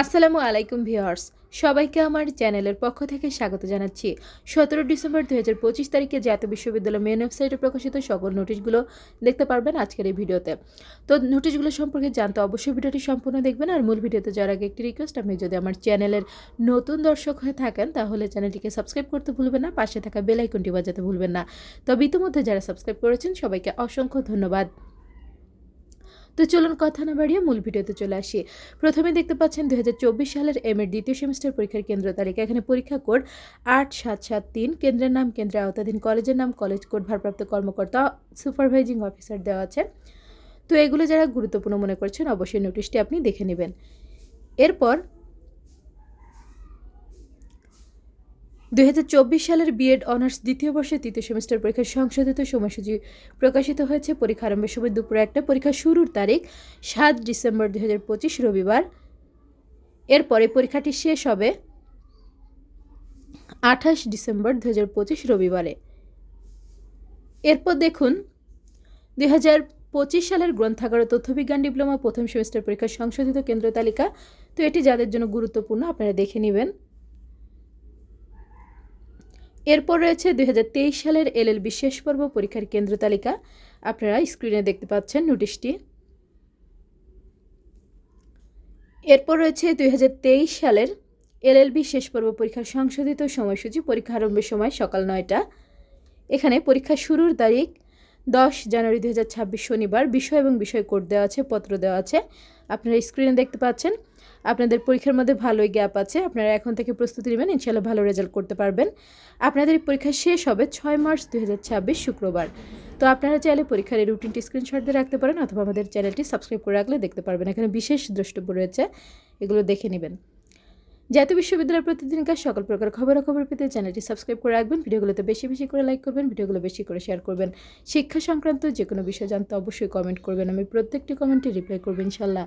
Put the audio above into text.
আসসালামু আলাইকুম ভিউয়ার্স, সবাইকে আমার চ্যানেলের পক্ষ থেকে স্বাগত জানাচ্ছি। সতেরো ডিসেম্বর দু হাজার পঁচিশ তারিখে জাতীয় বিশ্ববিদ্যালয় মেন ওয়েবসাইটে প্রকাশিত সকল নোটিশগুলো দেখতে পারবেন আজকের এই ভিডিওতে। তো নোটিশগুলো সম্পর্কে জানতে অবশ্যই ভিডিওটি সম্পূর্ণ দেখবেন, আর মূল ভিডিওতে যাওয়ার আগে একটি রিকোয়েস্ট আপনি যদি আমার চ্যানেলের নতুন দর্শক হয়ে থাকেন, তাহলে চ্যানেলটিকে সাবস্ক্রাইব করতে ভুলবেন না, পাশে থাকা বেল আইকনটি বাজাতে ভুলবেন না। তবে ইতিমধ্যে যারা সাবস্ক্রাইব করেছেন, সবাইকে অসংখ্য ধন্যবাদ। তো চলুন কথা না বাড়িয়ে মূল ভিডিওতে চলে আসি। প্রথমে দেখতে পাচ্ছেন দু হাজার চব্বিশ সালের এম এর দ্বিতীয় সেমিস্টার পরীক্ষার কেন্দ্র তালিকা। এখানে পরীক্ষা কোড আট সাত সাত তিন। কেন্দ্রের নাম কেন্দ্রের আওতাধীন কলেজের নাম, কলেজ কোড ভারপ্রাপ্ত কর্মকর্তা, সুপারভাইজিং অফিসার দেওয়া আছে। তো এগুলো যারা গুরুত্বপূর্ণ মনে করছেন, অবশ্যই নোটিশটি আপনি দেখে নেবেন। এরপর দুই হাজার চব্বিশ সালের বিএড অনার্স দ্বিতীয় বর্ষের তৃতীয় সেমিস্টার পরীক্ষার সংশোধিত সময়সূচি প্রকাশিত হয়েছে। পরীক্ষা আরম্ভের সময় দুপুরে একটা, পরীক্ষা শুরুর তারিখ সাত ডিসেম্বর দু হাজার পঁচিশ, রবিবার। এরপরে পরীক্ষাটি শেষ হবে আঠাশ ডিসেম্বর দু হাজার পঁচিশ, রবিবারে। এরপর দেখুন, দুই পঁচিশ সালের গ্রন্থাগার ও তথ্যবিজ্ঞান ডিপ্লোমা প্রথম সেমিস্টার পরীক্ষার সংশোধিত কেন্দ্র তালিকা। তো এটি যাদের জন্য গুরুত্বপূর্ণ, আপনারা দেখে নেবেন। এরপর রয়েছে দুই হাজার তেইশ সালের এলএলবি শেষ পর্ব পরীক্ষার কেন্দ্র তালিকা। আপনারা স্ক্রিনে দেখতে পাচ্ছেন নোটিশটি। এরপর রয়েছে দুই হাজার তেইশ সালের এলএলবি শেষ পর্ব পরীক্ষার সংশোধিত সময়সূচি। পরীক্ষা আরম্ভের সময় সকাল নয়টা। এখানে পরীক্ষা শুরুর তারিখ দশ জানুয়ারি দু হাজার ছাব্বিশ শনিবার। বিষয় এবং বিষয় কোড দেওয়া আছে, পত্র দেওয়া আছে। আপনারা স্ক্রিনে দেখতে পাচ্ছেন আপনাদের পরীক্ষার মধ্যে ভালোই গ্যাপ আছে। আপনারা এখন থেকে প্রস্তুতি নেবেন ইনশাল্লাহ ভালো রেজাল্ট করতে পারবেন। আপনাদের পরীক্ষা শেষ হবে ছয় মার্চ দুই হাজার ছাব্বিশ শুক্রবার। তো আপনারা চাইলে পরীক্ষার এই রুটিনটি স্ক্রিনশট দিয়ে রাখতে পারেন অথবা আমাদের চ্যানেলটি সাবস্ক্রাইব করে রাখলে দেখতে পারবেন। এখানে বিশেষ দ্রষ্টব্য রয়েছে, এগুলো দেখে নেবেন। জাতীয় বিশ্ববিদ্যালয়ের প্রতিদিনকার সকল প্রকার খবরাখবর পেতে চ্যানেলটি সাবস্ক্রাইব করে রাখবেন। ভিডিওগুলোতে বেশি বেশি করে লাইক করবেন, ভিডিওগুলো বেশি করে শেয়ার করবেন। শিক্ষা সংক্রান্ত যে কোনো বিষয় জানতে অবশ্যই কমেন্ট করবেন। আমি প্রত্যেকটি কমেন্টে রিপ্লাই করব ইনশাল্লাহ